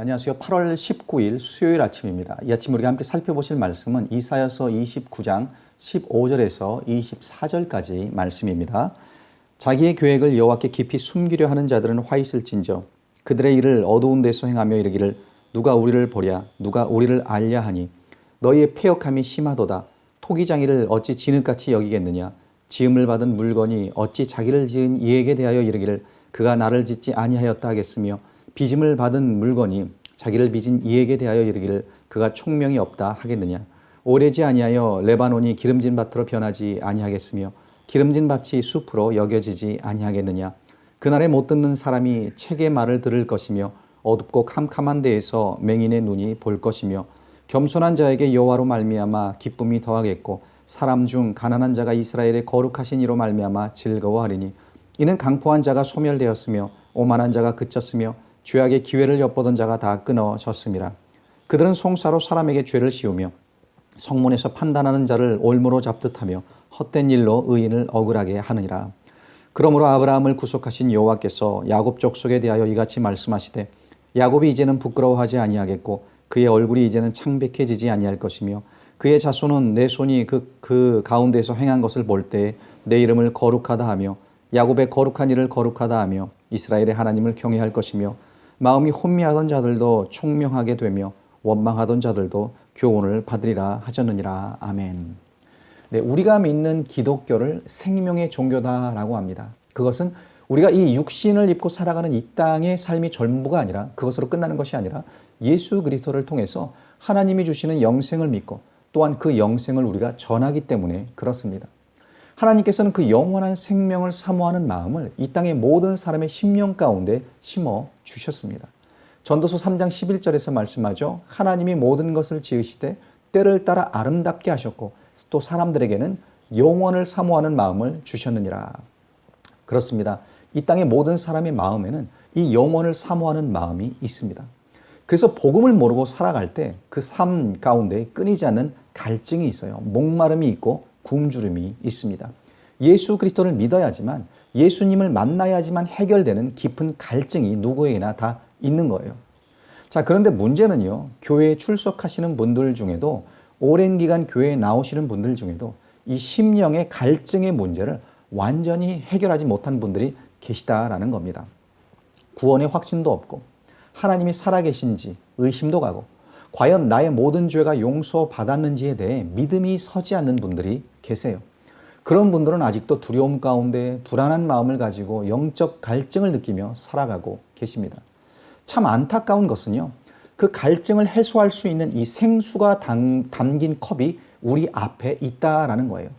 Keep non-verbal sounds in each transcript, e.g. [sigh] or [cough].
안녕하세요. 8월 19일 수요일 아침입니다. 이 아침 우리가 함께 살펴보실 말씀은 이사여서 29장 15절에서 24절까지 말씀입니다. 자기의 계획을 여호와께 깊이 숨기려 하는 자들은 화 있을진저 그들의 일을 어두운 데서 행하며 이르기를 누가 우리를 보랴 누가 우리를 알랴 하니 너희의 폐역함이 심하도다 토기장이를 어찌 진흙같이 여기겠느냐 지음을 받은 물건이 어찌 자기를 지은 이에게 대하여 이르기를 그가 나를 짓지 아니하였다 하겠으며 빚음을 받은 물건이 자기를 빚은 이에게 대하여 이르기를 그가 총명이 없다 하겠느냐? 오래지 아니하여 레바논이 기름진 밭으로 변하지 아니하겠으며 기름진 밭이 숲으로 여겨지지 아니하겠느냐? 그날에 못 듣는 사람이 책의 말을 들을 것이며 어둡고 캄캄한 데에서 맹인의 눈이 볼 것이며 겸손한 자에게 여호와로 말미암아 기쁨이 더하겠고 사람 중 가난한 자가 이스라엘의 거룩하신 이로 말미암아 즐거워하리니 이는 강포한 자가 소멸되었으며 오만한 자가 그쳤으며 죄악의 기회를 엿보던 자가 다 끊어졌음이라 그들은 송사로 사람에게 죄를 씌우며 성문에서 판단하는 자를 올무로 잡듯하며 헛된 일로 의인을 억울하게 하느니라. 그러므로 아브라함을 구속하신 여호와께서 야곱 족속에 대하여 이같이 말씀하시되 야곱이 이제는 부끄러워하지 아니하겠고 그의 얼굴이 이제는 창백해지지 아니할 것이며 그의 자손은 내 손이 그, 그 가운데서 행한 것을 볼 때 내 이름을 거룩하다 하며 야곱의 거룩한 일을 거룩하다 하며 이스라엘의 하나님을 경외할 것이며 마음이 혼미하던 자들도 총명하게 되며 원망하던 자들도 교훈을 받으리라 하셨느니라 아멘. 네, 우리가 믿는 기독교를 생명의 종교다라고 합니다. 그것은 우리가 이 육신을 입고 살아가는 이 땅의 삶이 전부가 아니라 그것으로 끝나는 것이 아니라 예수 그리스도를 통해서 하나님이 주시는 영생을 믿고 또한 그 영생을 우리가 전하기 때문에 그렇습니다. 하나님께서는 그 영원한 생명을 사모하는 마음을 이 땅의 모든 사람의 심령 가운데 심어 주셨습니다. 전도서 3장 11절에서 말씀하죠. 하나님이 모든 것을 지으시되 때를 따라 아름답게 하셨고 또 사람들에게는 영원을 사모하는 마음을 주셨느니라. 그렇습니다. 이 땅의 모든 사람의 마음에는 이 영원을 사모하는 마음이 있습니다. 그래서 복음을 모르고 살아갈 때 그 삶 가운데 끊이지 않는 갈증이 있어요. 목마름이 있고 굶주림이 있습니다. 예수 그리스도를 믿어야지만 예수님을 만나야지만 해결되는 깊은 갈증이 누구에게나 다 있는 거예요. 자, 그런데 문제는요. 교회에 출석하시는 분들 중에도 오랜 기간 교회에 나오시는 분들 중에도 이 심령의 갈증의 문제를 완전히 해결하지 못한 분들이 계시다라는 겁니다. 구원의 확신도 없고 하나님이 살아계신지 의심도 가고 과연 나의 모든 죄가 용서받았는지에 대해 믿음이 서지 않는 분들이 계세요. 그런 분들은 아직도 두려움 가운데 불안한 마음을 가지고 영적 갈증을 느끼며 살아가고 계십니다. 참 안타까운 것은요. 그 갈증을 해소할 수 있는 이 생수가 담, 담긴 컵이 우리 앞에 있다라는 거예요.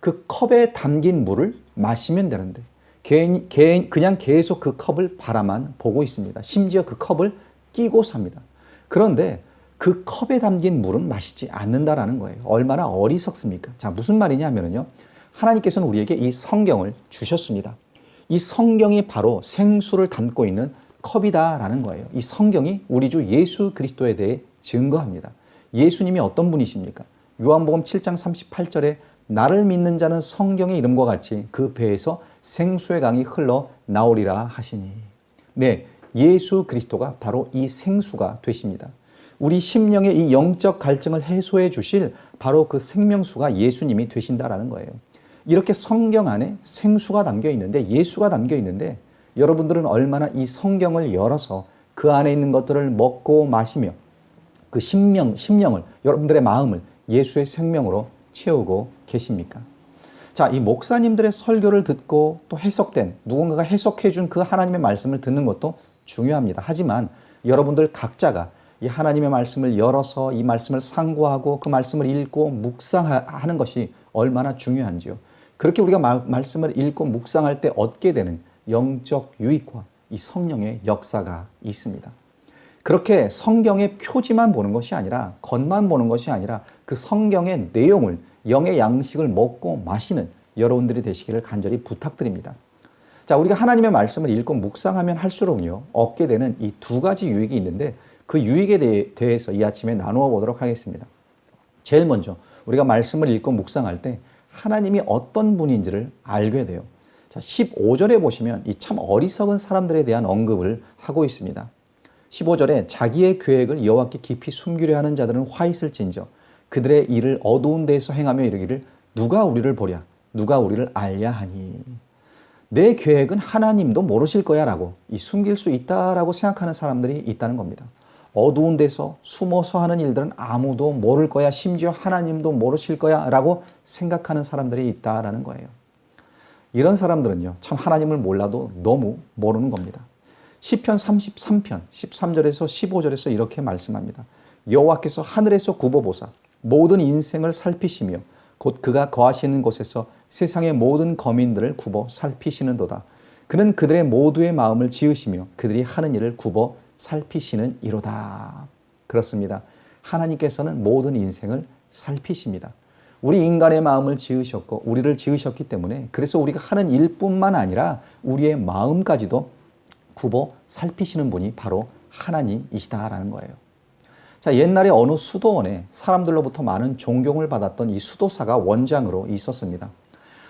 그 컵에 담긴 물을 마시면 되는데 개인, 개인, 그냥 계속 그 컵을 바라만 보고 있습니다. 심지어 그 컵을 끼고 삽니다. 그런데 그 컵에 담긴 물은 마시지 않는다라는 거예요. 얼마나 어리석습니까? 자, 무슨 말이냐면요. 하나님께서는 우리에게 이 성경을 주셨습니다. 이 성경이 바로 생수를 담고 있는 컵이다라는 거예요. 이 성경이 우리 주 예수 그리스도에 대해 증거합니다. 예수님이 어떤 분이십니까? 요한복음 7장 38절에 나를 믿는 자는 성경의 이름과 같이 그 배에서 생수의 강이 흘러 나오리라 하시니. 네, 예수 그리스도가 바로 이 생수가 되십니다. 우리 심령의 이 영적 갈증을 해소해 주실 바로 그 생명수가 예수님이 되신다라는 거예요. 이렇게 성경 안에 생수가 담겨 있는데 예수가 담겨 있는데 여러분들은 얼마나 이 성경을 열어서 그 안에 있는 것들을 먹고 마시며 그 심령, 심령을 여러분들의 마음을 예수의 생명으로 채우고 계십니까? 자, 이 목사님들의 설교를 듣고 또 해석된 누군가가 해석해 준 그 하나님의 말씀을 듣는 것도 중요합니다. 하지만 여러분들 각자가 이 하나님의 말씀을 열어서 이 말씀을 상고하고 그 말씀을 읽고 묵상하는 것이 얼마나 중요한지요. 그렇게 우리가 마, 말씀을 읽고 묵상할 때 얻게 되는 영적 유익과 이 성령의 역사가 있습니다. 그렇게 성경의 표지만 보는 것이 아니라 겉만 보는 것이 아니라 그 성경의 내용을 영의 양식을 먹고 마시는 여러분들이 되시기를 간절히 부탁드립니다. 자, 우리가 하나님의 말씀을 읽고 묵상하면 할수록요, 얻게 되는 이 두 가지 유익이 있는데 그 유익에 대해 서 이 아침에 나누어 보도록 하겠습니다. 제일 먼저 우리가 말씀을 읽고 묵상할 때 하나님이 어떤 분인지를 알게 돼요. 자, 15절에 보시면 이 참 어리석은 사람들에 대한 언급을 하고 있습니다. 15절에 자기의 계획을 여호와께 깊이 숨기려 하는 자들은 화 있을진저 그들의 일을 어두운 데에서 행하며 이르기를 누가 우리를 보랴 누가 우리를 알랴 하니 내 계획은 하나님도 모르실 거야라고 이 숨길 수 있다라고 생각하는 사람들이 있다는 겁니다. 어두운 데서 숨어서 하는 일들은 아무도 모를 거야 심지어 하나님도 모르실 거야 라고 생각하는 사람들이 있다라는 거예요. 이런 사람들은요. 참 하나님을 몰라도 너무 모르는 겁니다. 시편 33편 13절에서 15절에서 이렇게 말씀합니다. 여호와께서 하늘에서 굽어보사 모든 인생을 살피시며 곧 그가 거하시는 곳에서 세상의 모든 거민들을 굽어 살피시는도다. 그는 그들의 모두의 마음을 지으시며 그들이 하는 일을 굽어 살피시는 이로다. 그렇습니다. 하나님께서는 모든 인생을 살피십니다. 우리 인간의 마음을 지으셨고 우리를 지으셨기 때문에 그래서 우리가 하는 일뿐만 아니라 우리의 마음까지도 굽어 살피시는 분이 바로 하나님이시다라는 거예요. 자, 옛날에 어느 수도원에 사람들로부터 많은 존경을 받았던 이 수도사가 원장으로 있었습니다.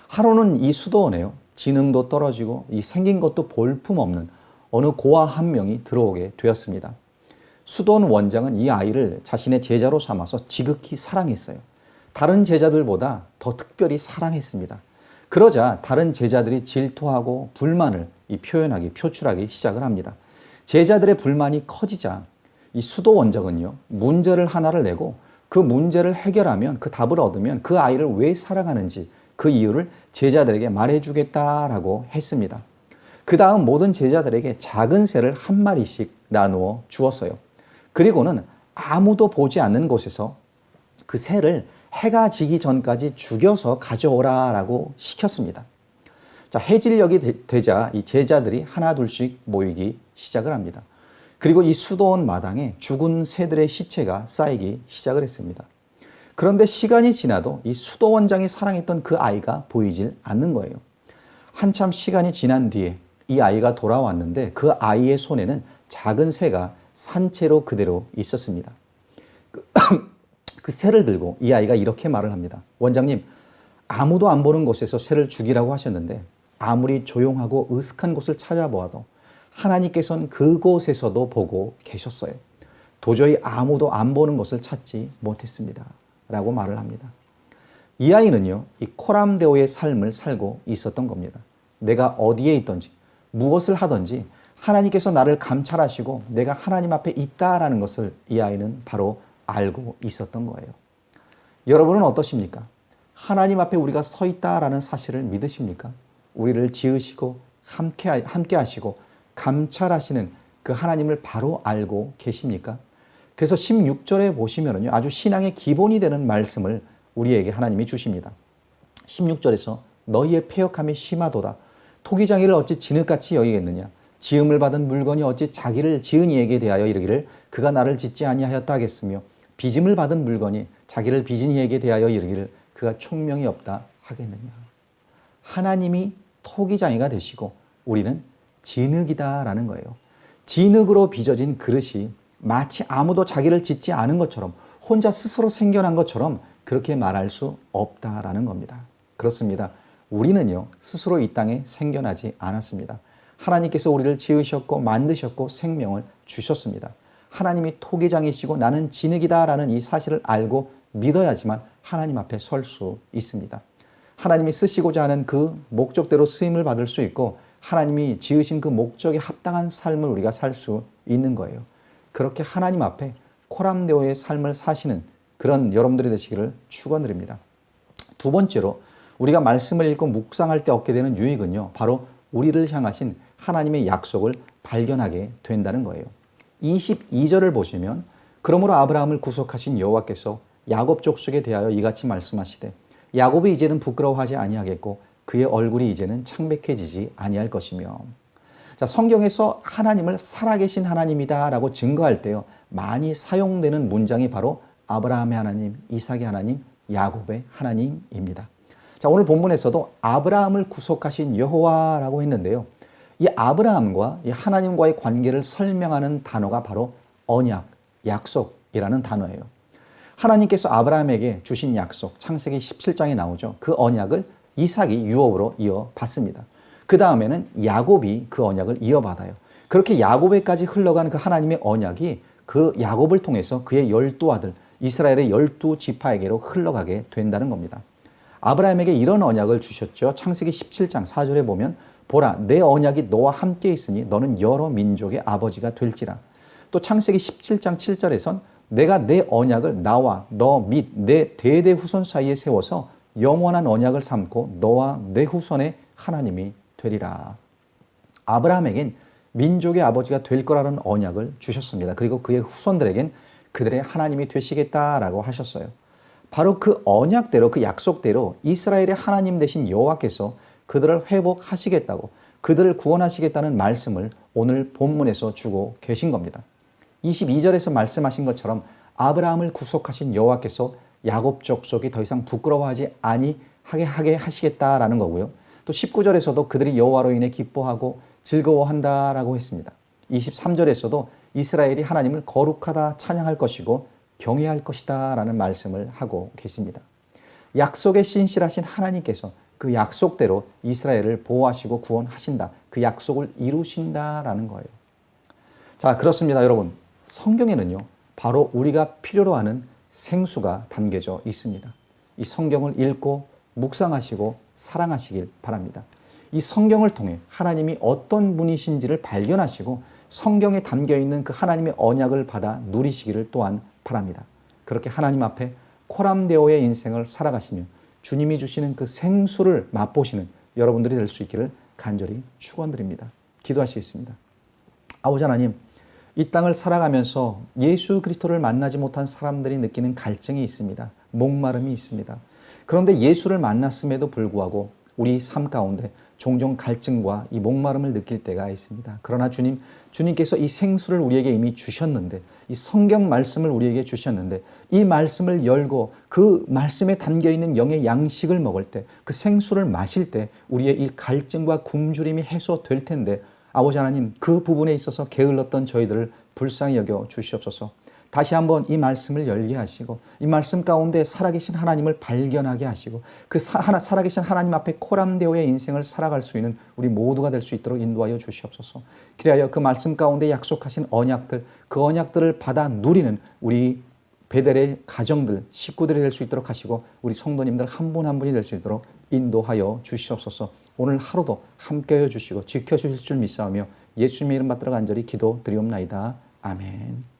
하루는 이 수도원에요. 지능도 떨어지고 이 생긴 것도 볼품 없는 어느 고아 한 명이 들어오게 되었습니다. 수도원 원장은 이 아이를 자신의 제자로 삼아서 지극히 사랑했어요. 다른 제자들보다 더 특별히 사랑했습니다. 그러자 다른 제자들이 질투하고 불만을 표현하기, 표출하기 시작을 합니다. 제자들의 불만이 커지자 이 수도 원장은요, 문제를 하나를 내고 그 문제를 해결하면 그 답을 얻으면 그 아이를 왜 사랑하는지 그 이유를 제자들에게 말해주겠다라고 했습니다. 그 다음 모든 제자들에게 작은 새를 한 마리씩 나누어 주었어요. 그리고는 아무도 보지 않는 곳에서 그 새를 해가 지기 전까지 죽여서 가져오라 라고 시켰습니다. 자, 해질녘이 되자 이 제자들이 하나둘씩 모이기 시작을 합니다. 그리고 이 수도원 마당에 죽은 새들의 시체가 쌓이기 시작을 했습니다. 그런데 시간이 지나도 이 수도원장이 사랑했던 그 아이가 보이질 않는 거예요. 한참 시간이 지난 뒤에 이 아이가 돌아왔는데 그 아이의 손에는 작은 새가 산채로 그대로 있었습니다. 그, [clears throat] 그 새를 들고 이 아이가 이렇게 말을 합니다. 원장님, 아무도 안 보는 곳에서 새를 죽이라고 하셨는데 아무리 조용하고 으슥한 곳을 찾아보아도 하나님께서는 그곳에서도 보고 계셨어요. 도저히 아무도 안 보는 것을 찾지 못했습니다. 라고 말을 합니다. 이 아이는요, 이 코람데오의 삶을 살고 있었던 겁니다. 내가 어디에 있든지, 무엇을 하든지, 하나님께서 나를 감찰하시고 내가 하나님 앞에 있다라는 것을 이 아이는 바로 알고 있었던 거예요. 여러분은 어떠십니까? 하나님 앞에 우리가 서 있다라는 사실을 믿으십니까? 우리를 지으시고 함께, 함께 하시고 감찰하시는 그 하나님을 바로 알고 계십니까? 그래서 16절에 보시면은요, 아주 신앙의 기본이 되는 말씀을 우리에게 하나님이 주십니다. 16절에서 너희의 폐역함이 심하도다. 토기장이를 어찌 진흙같이 여기겠느냐? 지음을 받은 물건이 어찌 자기를 지은 이에게 대하여 이르기를 그가 나를 짓지 아니하였다 하겠으며 빚음을 받은 물건이 자기를 빚은 이에게 대하여 이르기를 그가 총명이 없다 하겠느냐? 하나님이 토기장이가 되시고 우리는 진흙이다라는 거예요. 진흙으로 빚어진 그릇이 마치 아무도 자기를 짓지 않은 것처럼 혼자 스스로 생겨난 것처럼 그렇게 말할 수 없다라는 겁니다. 그렇습니다. 우리는요, 스스로 이 땅에 생겨나지 않았습니다. 하나님께서 우리를 지으셨고 만드셨고 생명을 주셨습니다. 하나님이 토기장이시고 나는 진흙이다라는 이 사실을 알고 믿어야지만 하나님 앞에 설 수 있습니다. 하나님이 쓰시고자 하는 그 목적대로 쓰임을 받을 수 있고 하나님이 지으신 그 목적에 합당한 삶을 우리가 살 수 있는 거예요. 그렇게 하나님 앞에 코람데오의 삶을 사시는 그런 여러분들이 되시기를 축원드립니다. 두 번째로 우리가 말씀을 읽고 묵상할 때 얻게 되는 유익은요. 바로 우리를 향하신 하나님의 약속을 발견하게 된다는 거예요. 22절을 보시면 그러므로 아브라함을 구속하신 여호와께서 야곱 족속에 대하여 이같이 말씀하시되 야곱이 이제는 부끄러워하지 아니하겠고 그의 얼굴이 이제는 창백해지지 아니할 것이며 자, 성경에서 하나님을 살아계신 하나님이다라고 증거할 때요. 많이 사용되는 문장이 바로 아브라함의 하나님, 이삭의 하나님, 야곱의 하나님입니다. 자, 오늘 본문에서도 아브라함을 구속하신 여호와라고 했는데요. 이 아브라함과 이 하나님과의 관계를 설명하는 단어가 바로 언약, 약속이라는 단어예요. 하나님께서 아브라함에게 주신 약속, 창세기 17장에 나오죠. 그 언약을 이삭이 유업으로 이어받습니다. 그 다음에는 야곱이 그 언약을 이어받아요. 그렇게 야곱에까지 흘러간 그 하나님의 언약이 그 야곱을 통해서 그의 열두 아들 이스라엘의 열두 지파에게로 흘러가게 된다는 겁니다. 아브라함에게 이런 언약을 주셨죠. 창세기 17장 4절에 보면 보라 내 언약이 너와 함께 있으니 너는 여러 민족의 아버지가 될지라. 또 창세기 17장 7절에선 내가 내 언약을 나와 너 및 내 대대 후손 사이에 세워서 영원한 언약을 삼고 너와 내 후손의 하나님이 되리라. 아브라함에겐 민족의 아버지가 될 거라는 언약을 주셨습니다. 그리고 그의 후손들에겐 그들의 하나님이 되시겠다라고 하셨어요. 바로 그 언약대로 그 약속대로 이스라엘의 하나님 되신 여호와께서 그들을 회복하시겠다고 그들을 구원하시겠다는 말씀을 오늘 본문에서 주고 계신 겁니다. 22절에서 말씀하신 것처럼 아브라함을 구속하신 여호와께서 야곱 족속이 더 이상 부끄러워하지 아니하게 하게 하시겠다라는 거고요. 또 19절에서도 그들이 여호와로 인해 기뻐하고 즐거워한다라고 했습니다. 23절에서도 이스라엘이 하나님을 거룩하다 찬양할 것이고 경외할 것이다 라는 말씀을 하고 계십니다. 약속에 신실하신 하나님께서 그 약속대로 이스라엘을 보호하시고 구원하신다. 그 약속을 이루신다라는 거예요. 자, 그렇습니다, 여러분. 성경에는요, 바로 우리가 필요로 하는 생수가 담겨져 있습니다. 이 성경을 읽고 묵상하시고 사랑하시길 바랍니다. 이 성경을 통해 하나님이 어떤 분이신지를 발견하시고 성경에 담겨 있는 그 하나님의 언약을 받아 누리시기를 또한 바랍니다. 그렇게 하나님 앞에 코람데오의 인생을 살아가시며 주님이 주시는 그 생수를 맛보시는 여러분들이 될 수 있기를 간절히 축원드립니다. 기도하시겠습니다. 아버지 하나님, 이 땅을 살아가면서 예수 그리스도를 만나지 못한 사람들이 느끼는 갈증이 있습니다. 목마름이 있습니다. 그런데 예수를 만났음에도 불구하고 우리 삶 가운데 종종 갈증과 이 목마름을 느낄 때가 있습니다. 그러나 주님, 주님께서 이 생수를 우리에게 이미 주셨는데, 이 성경 말씀을 우리에게 주셨는데, 이 말씀을 열고 그 말씀에 담겨 있는 영의 양식을 먹을 때, 그 생수를 마실 때, 우리의 이 갈증과 굶주림이 해소될 텐데, 아버지 하나님, 그 부분에 있어서 게을렀던 저희들을 불쌍히 여겨 주시옵소서. 다시 한번 이 말씀을 열게 하시고 이 말씀 가운데 살아계신 하나님을 발견하게 하시고 그 사, 하나, 살아계신 하나님 앞에 코람데오의 인생을 살아갈 수 있는 우리 모두가 될 수 있도록 인도하여 주시옵소서. 그리하여 그 말씀 가운데 약속하신 언약들 그 언약들을 받아 누리는 우리 베델의 가정들 식구들이 될 수 있도록 하시고 우리 성도님들 한 분한 분이 될 수 있도록 인도하여 주시옵소서. 오늘 하루도 함께하여 주시고 지켜 주실 줄 믿사오며 예수님의 이름 받들어 간절히 기도 드리옵나이다. 아멘.